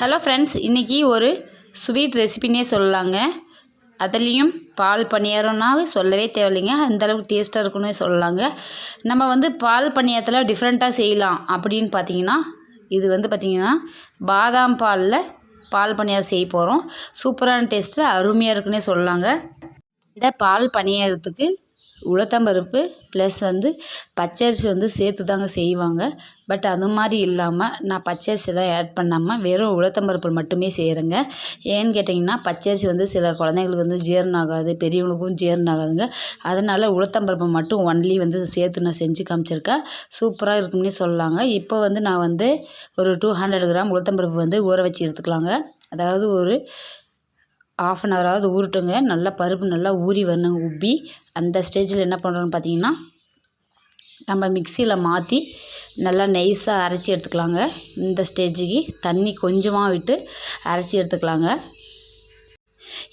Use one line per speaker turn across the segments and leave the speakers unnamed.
Hello friends இன்றைக்கி ஒரு sweet ரெசிபினே சொல்லலாங்க. அதுலேயும் பால் பணியாரம்னா சொல்லவே தேவையில்லைங்க. அந்தளவுக்கு டேஸ்ட்டாக இருக்குன்னு சொல்லலாங்க. நம்ம வந்து பால் பணியாரத்தில் டிஃப்ரெண்ட்டாக செய்யலாம் அப்படின்னு பார்த்தீங்கன்னா இது வந்து பார்த்திங்கன்னா பாதாம் பாலில் பால் பணியாரம் செய்ய போகிறோம் சூப்பரான டேஸ்ட்டு அருமையாக இருக்குன்னே சொல்லலாங்க. இந்த பால் பணியாரத்துக்கு உளுத்தம்பருப்பு ப்ளஸ் வந்து பச்சரிசி வந்து சேர்த்து தாங்க செய்வாங்க. பட் அது மாதிரி இல்லாமல் நான் பச்சரிசிலாம் ஆட் பண்ணாமல் வெறும் உளுத்தம்பருப்பு மட்டுமே செய்கிறேங்க ஏன்னு கேட்டிங்கன்னா பச்சரிசி வந்து சில குழந்தைங்களுக்கு வந்து ஜீரணம் ஆகாது பெரியவங்களுக்கும் ஜீரணம் ஆகாதுங்க அதனால் உளுத்தம்பருப்பு மட்டும் ஒன்லி வந்து சேர்த்து நான் செஞ்சு காமிச்சிருக்கேன். சூப்பராக இருக்கும்னே சொல்லலாங்க. இப்போ வந்து நான் வந்து ஒரு டூ ஹண்ட்ரட் கிராம் உளுத்தம்பருப்பு வந்து ஊற வச்சு எடுத்துக்கலாங்க. அதாவது ஒரு ஆஃப் அன் ஹவராவது ஊறட்டுங்க. நல்லா பருப்பு நல்லா ஊறி வரணுங்க உப்பி அந்த ஸ்டேஜில் என்ன பண்ணுறோன்னு பார்த்தீங்கன்னா நம்ம மிக்சியில் மாற்றி நல்லா நைஸாக அரைச்சி எடுத்துக்கலாங்க. இந்த ஸ்டேஜுக்கு தண்ணி கொஞ்சமாக விட்டு அரைச்சி எடுத்துக்கலாங்க.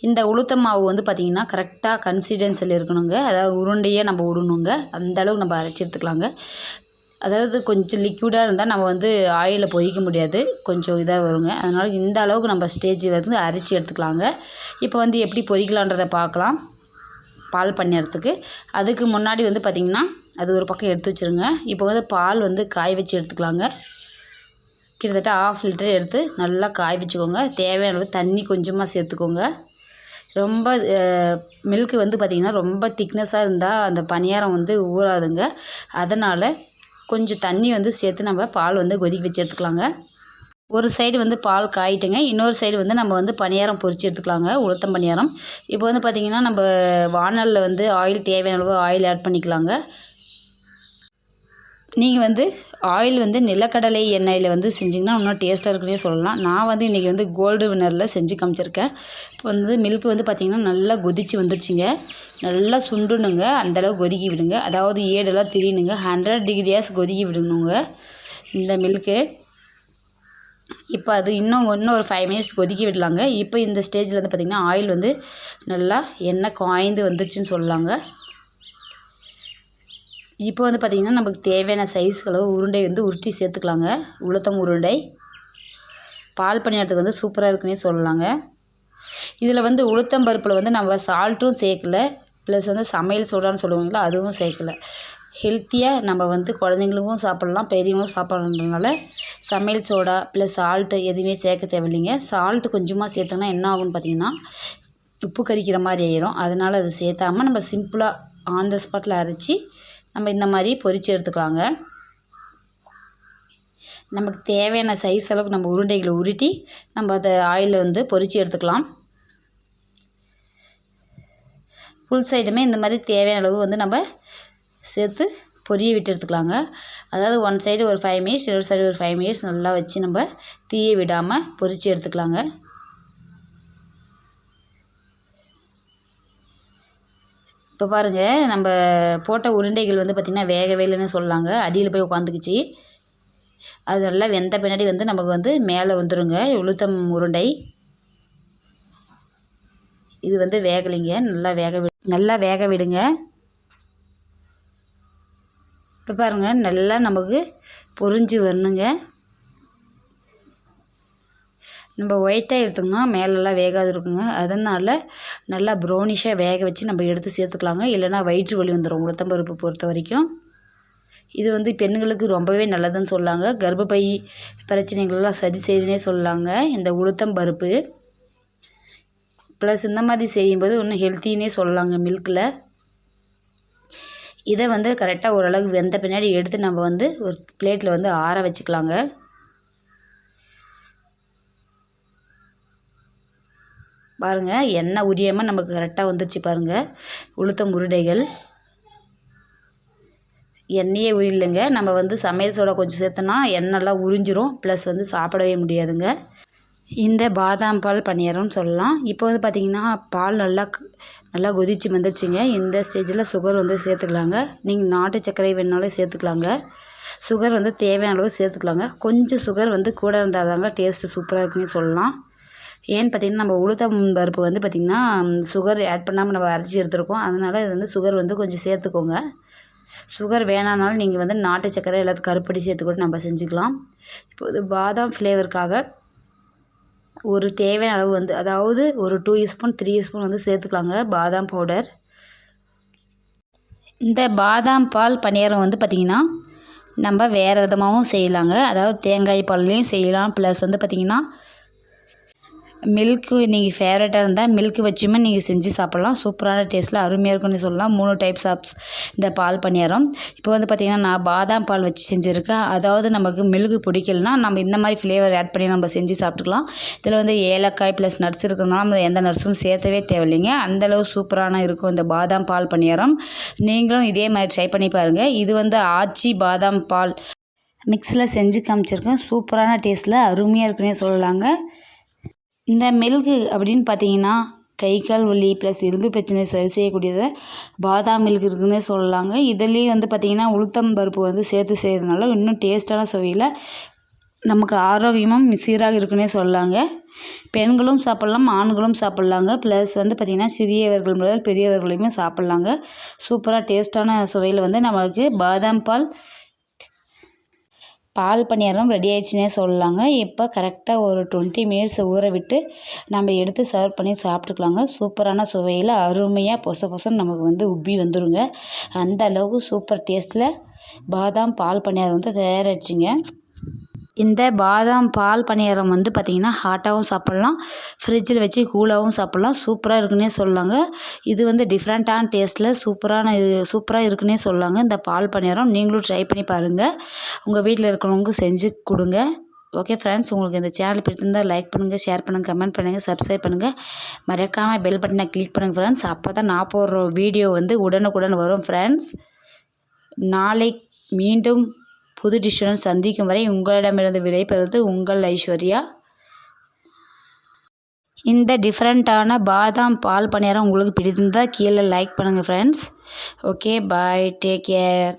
இந்த உளுத்த மாவு வந்து பார்த்திங்கன்னா கரெக்டாக கன்சிஸ்டன்சியில் இருக்கணுங்க. அதாவது உருண்டையே நம்ம விடணுங்க அந்தளவுக்கு நம்ம அரைச்சி எடுத்துக்கலாங்க. அதாவது கொஞ்சம் லிக்யூடாக இருந்தால் நம்ம வந்து ஆயிலில் பொரிக்க முடியாது. கொஞ்சம் இதாக வருங்க. அதனால் இந்த அளவுக்கு நம்ம ஸ்டேஜ் வந்து அரைச்சி எடுத்துக்கலாங்க. இப்போ வந்து எப்படி பொரிக்கலான்றதை பார்க்கலாம். பால் பண்ணிடுறதுக்கு அதுக்கு முன்னாடி வந்து பார்த்திங்கன்னா அது ஒரு பக்கம் எடுத்து வச்சுருங்க. இப்போ வந்து பால் வந்து காய வச்சு எடுத்துக்கலாங்க. கிட்டத்தட்ட ஆஃப் லிட்டர் எடுத்து நல்லா காய வச்சுக்கோங்க. தேவையான அளவு தண்ணி கொஞ்சமாக சேர்த்துக்கோங்க. ரொம்ப மில்க்கு வந்து பார்த்திங்கன்னா ரொம்ப திக்னஸாக இருந்தால் அந்த பணியாரம் வந்து ஊறாதுங்க. அதனால் கொஞ்சம் தண்ணி வந்து சேர்த்து நம்ம பால் வந்து கொதிக்க வச்சு எடுத்துக்கலாங்க. ஒரு சைடு வந்து பால் காயிட்டுங்க. இன்னொரு சைடு வந்து நம்ம வந்து பணியாரம் பொரிச்சு எடுத்துக்கலாங்க. உளுத்தம் பணியாரம். இப்போ வந்து பார்த்திங்கன்னா நம்ம வானலில் வந்து ஆயில் தேவையான அளவு ஆயில் ஆட் பண்ணிக்கலாங்க. நீங்கள் வந்து ஆயில் வந்து நிலக்கடலை எண்ணெயில் வந்து செஞ்சிங்கன்னா இன்னும் டேஸ்ட்டாக இருக்குன்னே சொல்லலாம். நான் வந்து இன்றைக்கி வந்து கோல்டு வினரில் செஞ்சு காமிச்சிருக்கேன். இப்போ வந்து மில்க் வந்து பார்த்திங்கன்னா நல்லா கொதிச்சு வந்துருச்சுங்க. நல்லா சுண்டுணுங்க அந்தளவு கொதிக்கி விடுங்க. அதாவது ஏடெல்லாம் திரியணுங்க ஹண்ட்ரட் டிகிரியாஸ் கொதிக்கி விடணுங்க. இந்த மில்க்கு இப்போ அது இன்னும் இன்னும் ஒரு ஃபைவ் மினிட்ஸ் கொதிக்க விடலாங்க. இப்போ இந்த ஸ்டேஜில் வந்து பார்த்திங்கன்னா ஆயில் வந்து நல்லா எண்ணெய் காய்ந்து வந்துருச்சுன்னு சொல்லலாங்க இப்போ வந்து பார்த்திங்கன்னா நமக்கு தேவையான சைஸ்களவு உருண்டை வந்து உருட்டி சேர்த்துக்கலாங்க. உளுத்தம் உருண்டை. பால் பணியாரத்துக்கு வந்து சூப்பராக இருக்குன்னே சொல்லலாங்க. இதில் வந்து உளுத்தம் பருப்பில் வந்து நம்ம சால்ட்டும் சேர்க்கல. ப்ளஸ் வந்து சமையல் சோடான்னு சொல்லுவாங்களா அதுவும் சேர்க்கல. ஹெல்த்தியாக நம்ம வந்து குழந்தைங்களுக்கும் சாப்பிட்லாம் பெரியவங்களும் சாப்பிட்றதுனால சமையல் சோடா ப்ளஸ் சால்ட்டு எதுவுமே சேர்க்க தேவையில்லைங்க. சால்ட்டு கொஞ்சமாக சேர்த்தோன்னா என்ன ஆகும்னு பார்த்திங்கன்னா உப்பு கறிக்கிற மாதிரி ஆயிரும். அதனால் அது சேர்த்தாமல் நம்ம சிம்பிளாக ஆன் த ஸ்பாட்டில் அரைச்சி நம்ம இந்த மாதிரி பொரித்து எடுத்துக்கலாங்க. நமக்கு தேவையான சைஸ் அளவுக்கு நம்ம உருண்டைகளை உருட்டி நம்ம அதை ஆயிலில் வந்து பொரித்து எடுத்துக்கலாம். ஃபுல் சைடுமே இந்த மாதிரி தேவையான அளவு வந்து நம்ம சேர்த்து பொரிய விட்டு எடுத்துக்கலாங்க அதாவது ஒன் சைடு ஒரு ஃபைவ் மினிட்ஸ் இன்னொரு சைடு ஒரு ஃபைவ் மினிட்ஸ் நல்லா வச்சு நம்ம தீயை விடாமல் பொரித்து எடுத்துக்கலாங்க. இப்போ பாருங்கள் நம்ம போட்ட உருண்டைகள் வந்து பார்த்திங்கன்னா வேகவே இல்லைன்னு சொல்லலாங்க அடியில் போய் உட்காந்துக்குச்சு அது நல்லா வெந்த பின்னாடி வந்து நமக்கு வந்து மேலே வந்துடுங்க உளுத்தம் உருண்டை. இது வந்து வேகலைங்க. நல்லா வேக நல்லா வேக விடுங்க. இப்போ பாருங்கள் நல்லா நமக்கு பொறிஞ்சு வரணுங்க. நம்ம ஒயிட்டாக எடுத்தோம்னா மேலெல்லாம் வேகாது இருக்குங்க. அதனால் நல்லா ப்ரௌனிஷாக வேக வச்சு நம்ம எடுத்து சேர்த்துக்கலாங்க. இல்லைனா வயிற்று வலி வந்துடும் உளுத்தம்பருப்பு பொறுத்த வரைக்கும். இது வந்து பெண்களுக்கு ரொம்பவே நல்லதுன்னு சொல்லாங்க. கர்ப்பப்பை பிரச்சனைகள்லாம் சரி செய்துனே சொல்லாங்க. இந்த உளுத்தம் பருப்பு. ப்ளஸ் இந்த மாதிரி செய்யும்போது இன்னும் ஹெல்த்தின்னே சொல்லலாங்க மில்கில் இதை வந்து கரெக்டாக ஓரளவுக்கு வெந்த பின்னாடி எடுத்து நம்ம வந்து ஒரு பிளேட்டில் வந்து ஆற வச்சுக்கலாங்க. பாருங்கள் எண்ணெய் உரியாமல் நமக்கு கரெக்டாக வந்துருச்சு பாருங்கள் உளுத்தம் முருடைகள். எண்ணெயே உரியலைங்க நம்ம வந்து சமையல் சோடா கொஞ்சம் சேர்த்தோன்னா எண்ணெய்லாம் உறிஞ்சிரும். ப்ளஸ் வந்து சாப்பிடவே முடியாதுங்க. இந்த பாதாம் பால் பணியாரம்னு சொல்லலாம். இப்போ வந்து பார்த்திங்கன்னா பால் நல்லா நல்லா கொதிச்சு வந்துருச்சுங்க இந்த ஸ்டேஜில் சுகர் வந்து சேர்த்துக்கலாங்க. நீங்கள் நாட்டு சர்க்கரை வேணுனாலும் சேர்த்துக்கலாங்க. சுகர் வந்து தேவையான அளவு சேர்த்துக்கலாங்க. கொஞ்சம் சுகர் வந்து கூட இருந்தால் தாங்க டேஸ்ட்டு சூப்பராக இருக்குன்னு சொல்லலாம். ஏன்னு பார்த்திங்கன்னா நம்ம உளுத்தம் பருப்பு வந்து பார்த்திங்கன்னா சுகர் ஆட் பண்ணாமல் நம்ம அரைச்சி எடுத்துருக்கோம். அதனால் இது வந்து சுகர் வந்து கொஞ்சம் சேர்த்துக்கோங்க. சுகர் வேணானாலும் நீங்கள் வந்து நாட்டு சர்க்கரை எல்லாத்து கருப்படி சேர்த்து கூட நம்ம செஞ்சுக்கலாம். இப்போது பாதாம் ஃப்ளேவருக்காக ஒரு தேவையான அளவு வந்து அதாவது ஒரு டூ ஸ்பூன் த்ரீ ஸ்பூன் வந்து சேர்த்துக்கலாங்க. பாதாம் பவுடர் இந்த பாதாம் பால் பணியாரம் வந்து பார்த்திங்கன்னா நம்ம வேறு விதமாகவும் செய்யலாங்க. அதாவது தேங்காய் பால்லையும் செய்யலாம். ப்ளஸ் வந்து பார்த்திங்கன்னா மில்க்கு நீங்கள் ஃபேவரட்டாக இருந்தால் மில்க்கு வச்சுமே நீங்கள் செஞ்சு சாப்பிட்லாம். சூப்பரான டேஸ்ட்டில் அருமையாக இருக்கும்னு சொல்லலாம். மூணு டைப்ஸ் ஆஃப் இந்த பால் பணியாரம். இப்போ வந்து பார்த்திங்கன்னா நான் பாதாம் பால் வச்சு செஞ்சுருக்கேன். அதாவது நமக்கு மில்க்கு பிடிக்கலனா நம்ம இந்த மாதிரி ஃப்ளேவர் ஆட் பண்ணி நம்ம செஞ்சு சாப்பிட்டுக்கலாம். இதில் வந்து ஏலக்காய் ப்ளஸ் நட்ஸ் இருக்கிறதுனால நம்ம எந்த நட்ஸும் சேர்த்தவே தேவையில்லைங்க. அந்தளவு சூப்பரான இருக்கும் இந்த பாதாம் பால் பணியாரம். நீங்களும் இதே மாதிரி ட்ரை பண்ணி பாருங்கள் இது வந்து ஆச்சி பாதாம் பால். மிக்ஸில் செஞ்சு காமிச்சிருக்கேன். சூப்பரான டேஸ்ட்டில் அருமையாக இருக்குன்னே சொல்லலாங்க. இந்த மில்கு அப்படின்னு பார்த்தீங்கன்னா கை கால் வலி ப்ளஸ் எலும்பு பிரச்சனை சரி செய்யக்கூடியது பாதாம் மில்க் இருக்குன்னே சொல்லலாங்க. இதுலேயும் வந்து பார்த்திங்கன்னா உளுத்தம் பருப்பு வந்து சேர்த்து செய்கிறதுனால இன்னும் டேஸ்ட்டான சுவையில் நமக்கு ஆரோக்கியமும் சீராக இருக்குன்னே சொல்லலாங்க. பெண்களும் சாப்பிட்லாம் ஆண்களும் சாப்பிட்லாங்க. ப்ளஸ் வந்து பார்த்திங்கன்னா சிறியவர்கள் முதல் பெரியவர்களையுமே சாப்பிட்லாங்க. சூப்பராக டேஸ்ட்டான சுவையில் வந்து நமக்கு பாதாம் பால் பால் பணியாரம் ரெடி ஆயிடுச்சுனே சொல்லலாங்க. இப்போ கரெக்டாக ஒரு டுவெண்ட்டி மினிட்ஸ் ஊற விட்டு நம்ம எடுத்து சர்வ் பண்ணி சாப்பிட்டுக்கலாங்க. சூப்பரான சுவையில் அருமையாக பொச பொசன்னு நமக்கு வந்து உப்பி வந்துடுங்க அந்த அளவுக்கு சூப்பர் டேஸ்ட்டில் பாதாம் பால் பணியாரம் வந்து தயாராகிடுச்சிங்க இந்த பாதாம் பால் பணியாரம் வந்து பார்த்திங்கன்னா ஹாட்டாகவும் சாப்பிட்லாம். ஃப்ரிட்ஜில் வச்சு கூலாகவும் சாப்பிட்லாம். சூப்பராக இருக்குன்னே சொல்லலாங்க இது வந்து டிஃப்ரெண்ட்டான டேஸ்ட்டில் சூப்பரான இது சூப்பராக இருக்குன்னே சொல்லலாங்க இந்த பால் பணியாரம் நீங்களும் ட்ரை பண்ணி பாருங்கள் உங்கள் வீட்டில் இருக்கிறவங்க செஞ்சு கொடுங்க. ஓகே ஃப்ரெண்ட்ஸ் உங்களுக்கு இந்த சேனல் பிடித்திருந்தால் லைக் பண்ணுங்கள் ஷேர் பண்ணுங்கள் கமெண்ட் பண்ணுங்கள் சப்ஸ்கிரைப் பண்ணுங்கள் மறக்காமல் பெல் பட்டனை கிளிக் பண்ணுங்கள் ஃப்ரெண்ட்ஸ் அப்போ தான் நான் போடுற வீடியோ வந்து உடனுக்குடன் வரும் ஃப்ரெண்ட்ஸ் நாளை மீண்டும் புது டிஷ்ஷுடன் சந்திக்கும் வரை உங்களிடமிருந்து விடைபெறுவது உங்கள் ஐஸ்வர்யா. இந்த டிஃப்ரெண்ட்டான பாதாம் பால் பணியாரம் உங்களுக்கு பிடித்திருந்தால் கீழே லைக் பண்ணுங்கள் friends okay bye take care